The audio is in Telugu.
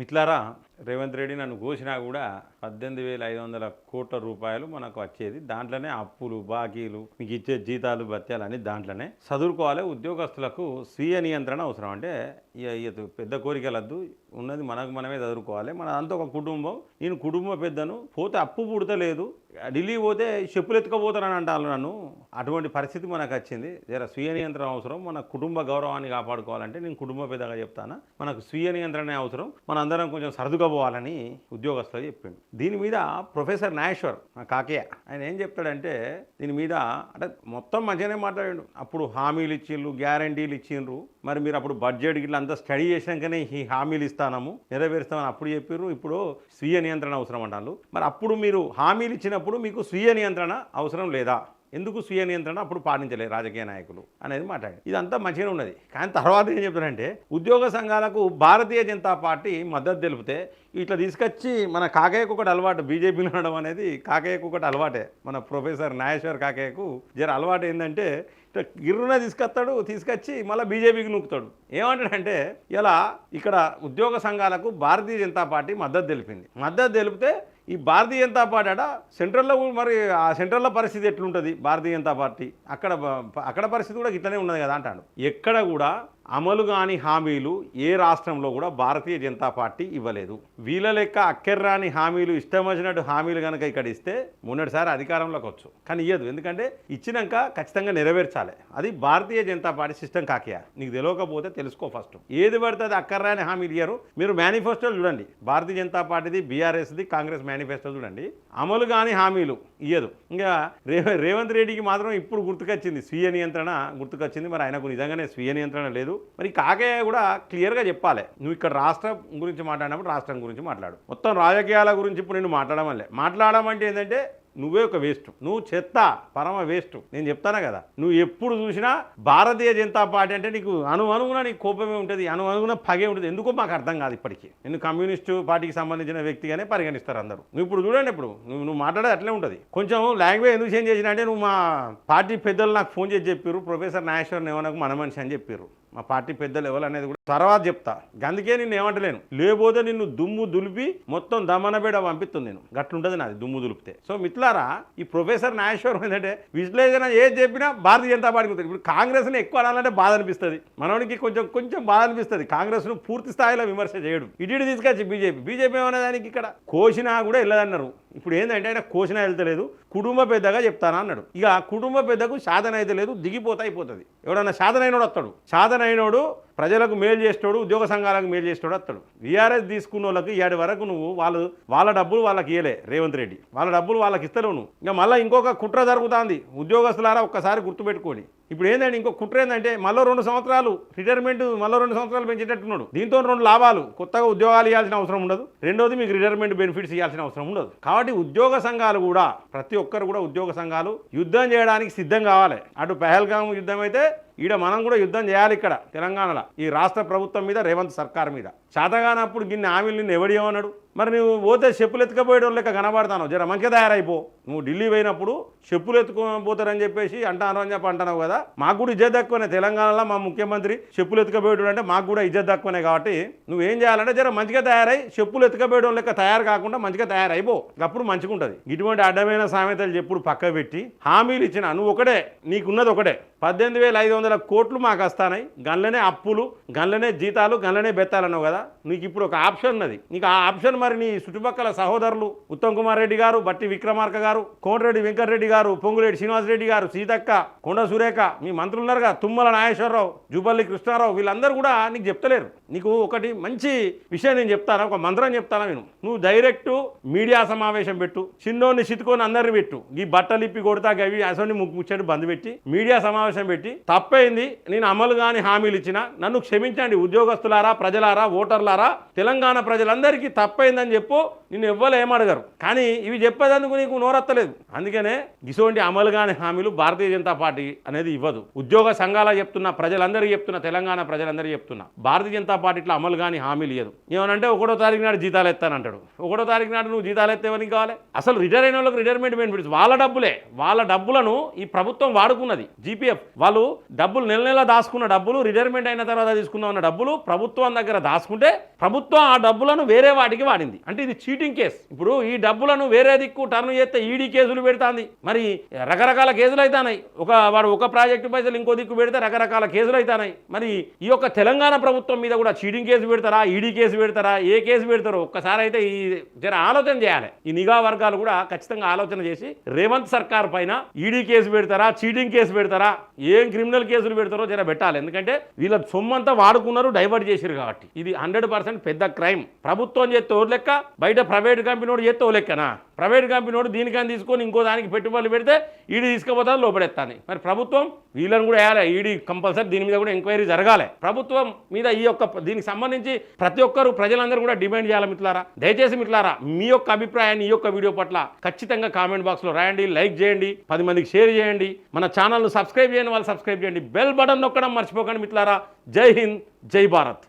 మిట్లారా రేవంత్ రెడ్డి నన్ను కోసినా కూడా పద్దెనిమిది వేల ఐదు వందల కోట్ల రూపాయలు మనకు వచ్చేది. దాంట్లోనే అప్పులు బాకీలు మీకు ఇచ్చే జీతాలు భత్యాలు అన్ని దాంట్లోనే చదువుకోవాలి. ఉద్యోగస్తులకు స్వీయ నియంత్రణ అవసరం. అంటే ఇక పెద్ద కోరికలద్దు ఉన్నది మనకు మనమే చదువుకోవాలి. మన అంతా ఒక కుటుంబం. నేను కుటుంబ పెద్దను. పోతే అప్పు పుడతలేదు. ఢిల్లీ పోతే చెప్పులు ఎత్తుకపోతానని అంటాను నన్ను. అటువంటి పరిస్థితి మనకు వచ్చింది. జర స్వీయ నియంత్రణ అవసరం. మన కుటుంబ గౌరవాన్ని కాపాడుకోవాలంటే నేను కుటుంబ పెద్దగా చెప్తాను. మనకు స్వీయ నియంత్రణ అవసరం. మనందరం కొంచెం సర్దుకపోవాలని ఉద్యోగస్తులు చెప్పిండు దీని మీద ప్రొఫెసర్ నాగేశ్వర్ కాకయ్య ఆయన ఏం చెప్తాడంటే దీని మీద అంటే మొత్తం మంచిగానే మాట్లాడాడు. అప్పుడు హామీలు ఇచ్చిండ్రు గ్యారంటీలు ఇచ్చిండ్రు. మరి మీరు అప్పుడు బడ్జెట్ గిట్ల అంతా స్టడీ చేసినాకనే ఈ హామీలు ఇస్తాము నెరవేరుస్తామని అప్పుడు చెప్పారు ఇప్పుడు స్వీయ నియంత్రణ అవసరం అంటారు మరి అప్పుడు మీరు హామీలు ఇచ్చినప్పుడు మీకు స్వీయ నియంత్రణ అవసరం లేదా? ఎందుకు స్వీయ నియంత్రణ అప్పుడు పాటించలేదు రాజకీయ నాయకులు అనేది మాట్లాడి ఇదంతా మంచిగానే ఉన్నది. కానీ తర్వాత ఏం చెప్తారంటే ఉద్యోగ సంఘాలకు భారతీయ జనతా పార్టీ మద్దతు తెలిపితే ఇట్లా తీసుకొచ్చి మన కాకయ్యకు ఒకటి అలవాటు బీజేపీలో ఉండడం అనేది కాకయ్యకు ఒకటి అలవాటే. మన ప్రొఫెసర్ నాగేశ్వర్ కాకయ్యకు జర అలవాటు ఏంటంటే ఇట్లా గిర్రున తీసుకొస్తాడు తీసుకొచ్చి మళ్ళీ బీజేపీకి నూకుతాడు. ఏమంటాడంటే ఇలా ఇక్కడ ఉద్యోగ సంఘాలకు భారతీయ జనతా పార్టీ మద్దతు తెలిపింది. మద్దతు తెలిపితే ఈ భారతీయ జనతా పార్టీ అట సెంట్రల్లో కూడా మరి ఆ సెంట్రల్లో పరిస్థితి ఎట్లుంటుంది? భారతీయ జనతా పార్టీ. అక్కడ అక్కడ పరిస్థితి కూడా ఇట్లనే ఉన్నది కదా అంటాడు. ఎక్కడ కూడా అమలు కాని హామీలు ఏ రాష్ట్రంలో కూడా భారతీయ జనతా పార్టీ ఇవ్వలేదు. వీళ్ళ లెక్క అక్కెర్రాని హామీలు ఇష్టం వచ్చినట్టు హామీలు కనుక ఇక్కడ ఇస్తే మొన్నటిసారి అధికారంలోకి వచ్చు. కానీ ఇయ్యదు. ఎందుకంటే ఇచ్చినాక ఖచ్చితంగా నెరవేర్చాలి. అది భారతీయ జనతా పార్టీ సిస్టమ్ కాకియా. నీకు తెలియకపోతే తెలుసుకో ఫస్ట్. ఏది పడితే అది అక్కర్రాని హామీలు ఇయ్యరు. మీరు మేనిఫెస్టోలు చూడండి. భారతీయ జనతా పార్టీది బీఆర్ఎస్ది కాంగ్రెస్ మేనిఫెస్టోలు చూడండి. అమలు కాని హామీలు ఇయ్యదు. ఇంకా రేవంత్ రెడ్డికి మాత్రం ఇప్పుడు గుర్తుకొచ్చింది. స్వీయ నియంత్రణ గుర్తుకొచ్చింది. మరి ఆయనకు నిజంగానే స్వీయ నియంత్రణ లేదు. మరి కాకయ్య కూడా క్లియర్గా చెప్పాలి. నువ్వు ఇక్కడ రాష్ట్రం గురించి మాట్లాడినప్పుడు రాష్ట్రం గురించి మాట్లాడు. మొత్తం రాజకీయాల గురించి ఇప్పుడు నేను మాట్లాడడం వల్ల మాట్లాడడం అంటే ఏంటంటే నువ్వే ఒక వేస్ట్ నువ్వు చెత్త పరమ వేస్ట్ నేను చెప్తానా కదా? నువ్వు ఎప్పుడు చూసినా భారతీయ జనతా పార్టీ అంటే నీకు అను అనుగుణ నీకు కోపమే ఉంటుంది అను అనుగుణ పగే ఉంటుంది. ఎందుకో మాకు అర్థం కాదు ఇప్పటికీ. నేను కమ్యూనిస్టు పార్టీకి సంబంధించిన వ్యక్తిగానే పరిగణిస్తారు అందరూ. నువ్వు ఇప్పుడు చూడండి ఇప్పుడు. నువ్వు నువ్వు మాట్లాడేది అట్లే ఉంటుంది. కొంచెం లాంగ్వేజ్ ఎందుకు చేంజ్ చేసినా అంటే నువ్వు మా పార్టీ పెద్దలు నాకు ఫోన్ చేసి చెప్పారు ప్రొఫెసర్ నాగేశ్వర్ ఏమనకు మన మనిషి అని చెప్పారు మా పార్టీ పెద్దలు ఎవరు అనేది కూడా తర్వాత చెప్తా. అందుకే నిన్ను ఏమంటలేను. లేకపోతే నిన్ను దుమ్ము దులిపి మొత్తం దమనబేడ పంపిస్తుంది నేను. గట్లుంటుంది నాది దుమ్ము దులిపితే. సో మిత్రులారా ఈ ప్రొఫెసర్ నాగేశ్వరం ఏంటంటే విశ్లేషణ ఏది చెప్పినా భారతీయ జనతా పార్టీకి ఉంటుంది ఇప్పుడు కాంగ్రెస్ని ఎక్కువ అనాలంటే బాధ అనిపిస్తుంది. మనోడికి కొంచెం కొంచెం బాధ అనిపిస్తుంది. కాంగ్రెస్ను పూర్తి స్థాయిలో విమర్శ చేయడు. ఇటు తీసుకొచ్చి బీజేపీ. బీజేపీ ఏమనే దానికి ఇక్కడ? కోసినా కూడా వెళ్ళదన్నారు. ఇప్పుడు ఏంటంటే ఆయన కోసినా వెళ్తలేదు కుటుంబ పెద్దగా చెప్తానా అన్నాడు. ఇక ఆ కుటుంబ పెద్దకు సాధన అయితే లేదు దిగిపోతా అయిపోతుంది. ఎవడన్నా సాధన అయినోడు వస్తాడు. సాధన అయినోడు ప్రజలకు మేలు చేస్తాడు ఉద్యోగ సంఘాలకు మేలు చేస్తాడు వస్తాడు. వీఆర్ఎస్ తీసుకున్న వాళ్ళకి ఏడు వరకు నువ్వు వాళ్ళు వాళ్ళ డబ్బులు వాళ్ళకి ఇవ్వలే రేవంత్ రెడ్డి. వాళ్ళ డబ్బులు వాళ్ళకి ఇస్తలేవు నువ్వు. ఇంకా మళ్ళీ ఇంకొక కుట్ర జరుగుతుంది. ఉద్యోగస్తులారా ఒక్కసారి గుర్తుపెట్టుకోండి. ఇప్పుడు ఏంటంటే ఇంకో కుట్ర ఏంటంటే మళ్ళీ రెండు సంవత్సరాలు రిటైర్మెంట్ మళ్ళీ రెండు సంవత్సరాలు పెంచేటట్టున్నాడు. దీంతో రెండు లాభాలు కొత్తగా ఉద్యోగాలు ఇవ్వాల్సిన అవసరం ఉండదు. రెండోది మీకు రిటైర్మెంట్ బెనిఫిట్స్ ఇవ్వాల్సిన అవసరం ఉండదు. కాబట్టి ఉద్యోగ సంఘాలు కూడా ప్రతి ఒక్కరు కూడా ఉద్యోగ సంఘాలు యుద్ధం చేయడానికి సిద్ధం కావాలి. అటు పెహల్గాం యుద్ధం అయితే ఈడ మనం కూడా యుద్ధం చేయాలి ఇక్కడ తెలంగాణలో. ఈ రాష్ట్ర ప్రభుత్వం మీద రేవంత్ సర్కార్ మీద. చేతగానప్పుడు గిన్ని హామీలు నిన్ను ఎవడియమన్నాడు మరి నువ్వు పోతే చెప్పులు ఎత్తుకపోయేటోళ్ళు లెక్క కనబడతాను జర మంచిగా తయారైపో నువ్వు ఢిల్లీ పోయినప్పుడు చెప్పులు ఎత్తుకోపోతారని చెప్పేసి అంటాను అని చెప్పి అంటున్నావు కదా. మాకు కూడా ఇజ్జత్ తక్కువనే. తెలంగాణలో మా ముఖ్యమంత్రి చెప్పులు ఎత్తుకపోయేటోడు అంటే మాకు కూడా ఇజ్జత్ తక్కువనే కాబట్టి నువ్వేం చేయాలంటే జర మంచిగా తయారై చెప్పులు ఎత్తుకపోయడం లెక్క తయారు కాకుండా మంచిగా తయారైపో అప్పుడు మంచిగా ఉంటుంది ఇటువంటి అడ్డమైన సామెతలు చెప్పుడు పక్క పెట్టి హామీలు ఇచ్చిన నువ్వు ఒకటే నీకున్నది ఒకటే. పద్దెనిమిది వేల ఐదు వందల కోట్లు మాకు వస్తాయి గన్లనే అప్పులు గన్లనే జీతాలు గన్లనే బెత్తాలన్నావు కదా. నీకు ఇప్పుడు ఒక ఆప్షన్ ఉన్నది. నీకు ఆ ఆప్షన్ మరి నీ చుట్టుపక్కల సహోదరులు ఉత్తమ్ కుమార్ రెడ్డి గారు బట్టి విక్రమార్క గారు కోమటిరెడ్డి వెంకటరెడ్డి గారు పొంగులేటి శ్రీనివాసరెడ్డి గారు సీతక్క కొండ సురేఖ మీ మంత్రులు ఉన్నారుగా తుమ్మల నాగేశ్వరరావు జూపల్లి కృష్ణారావు వీళ్ళందరూ కూడా నీకు చెప్తలేరు. నీకు ఒకటి మంచి విషయం నేను చెప్తాను ఒక మంత్రం చెప్తాను నేను. నువ్వు డైరెక్ట్ మీడియా సమావేశం పెట్టు చిన్నోని చితుకొని అందరిని పెట్టు. ఈ బట్టలు ఇప్పి కొడతా గవి అసలు ముచ్చటి బంద్ పెట్టి మీడియా సమావేశం పెట్టి తప్పైంది నేను అమలు కాని హామీలు ఇచ్చిన నన్ను క్షమించండి ఉద్యోగస్తులారా ప్రజలారా ఓటర్లారా తెలంగాణ ప్రజలందరికీ తప్పైందని చెప్పు నిన్ను ఎవ్వరు ఏమడగరు. కానీ ఇవి చెప్పేదందుకు నీకు నోరత్తలేదు. అందుకనే ఇటువంటి అమలు కాని హామీలు భారతీయ జనతా పార్టీ అనేది ఇవ్వదు. ఉద్యోగ సంఘాల చెప్తున్న ప్రజలందరికీ చెప్తున్న తెలంగాణ ప్రజలందరికీ చెప్తున్నా భారతీయ జనతా పార్టీ ఇట్లా అమలు కాని హామీలు ఇవ్వదు ఏమనంటే ఒకటో తారీఖు నాడు జీతాలు ఎత్తానంటాడు. ఒకటో తారీఖు నాడు నువ్వు జీతాలు ఎత్తేవని కావాలి? అసలు రిటైర్ అయిన వాళ్ళకి రిటైర్మెంట్ బెనిఫిట్స్ వాళ్ళ డబ్బులే. వాళ్ళ డబ్బులను ఈ ప్రభుత్వం వాడుకున్నది. జీపీఎఫ్ పీపీఎఫ్ వాళ్ళు డబ్బులు నెల నెల దాచుకున్న డబ్బులు రిటైర్మెంట్ అయిన తర్వాత తీసుకుందాం అన్న డబ్బులు ప్రభుత్వం దగ్గర దాచుకుంటే ప్రభుత్వం ఆ డబ్బులను వేరే వాటికి వాడింది. అంటే ఇది చీటింగ్ కేసు ఇప్పుడు ఈ డబ్బులను వేరే దిక్కు టర్న్ చేస్తే ఈడీ కేసులు పెడుతుంది. మరి రకరకాల కేసులు అవుతున్నాయి ఒక వాడు ఒక ప్రాజెక్టు పైసలు ఇంకో దిక్కు పెడితే రకరకాల కేసులు అవుతున్నాయి మరి ఈ యొక్క తెలంగాణ ప్రభుత్వం మీద కూడా చీటింగ్ కేసు పెడతారా? ఈడీ కేసు పెడతారా? ఏ కేసు పెడతారో? ఒక్కసారి అయితే ఈ జర ఆలోచన చేయాలి. ఈ నిఘా వర్గాలు కూడా ఖచ్చితంగా ఆలోచన చేసి రేవంత్ సర్కార్ పైన ఈడీ కేసు పెడతారా? చీటింగ్ కేసు పెడతారా? ఏం క్రిమినల్ కేసులు పెడతారో జర పెట్టాలి. ఎందుకంటే వీళ్ళ సొమ్మంతా వాడుకున్నారు డైవర్ట్ చేశారు కాబట్టి. ఇది హండ్రెడ్ పర్సెంట్ పెద్ద క్రైమ్. ప్రభుత్వం చేస్తే ఓ లెక్క బయట ప్రైవేట్ కంపెనీ వాడు చేస్తే ఓ లెక్కనా? ప్రైవేట్ కంపెనీ వాడు దీనికని తీసుకొని ఇంకో దానికి పెట్టుబడులు పెడితే ఈడీ తీసుకుపోతారు లోపడేస్తాను మరి ప్రభుత్వం వీళ్ళని కూడా వేయాలి. ఈడీ కంపల్సరీ దీని మీద కూడా ఎంక్వైరీ జరగాలి. ప్రభుత్వం మీద ఈ యొక్క దీనికి సంబంధించి ప్రతి ఒక్కరు ప్రజలందరూ కూడా డిమాండ్ చేయాలి మిట్లారా దయచేసి మిట్లారా మీ యొక్క అభిప్రాయాన్ని ఈ యొక్క వీడియో పట్ల ఖచ్చితంగా కామెంట్ బాక్స్లో రాయండి లైక్ చేయండి పది మందికి షేర్ చేయండి. మన ఛానల్ను సబ్స్క్రైబ్ చేయండి వాళ్ళు సబ్స్క్రైబ్ చేయండి. బెల్ బటన్ నొక్కడం మర్చిపోకండి మిత్రులారా. జై హింద్ జై భారత్.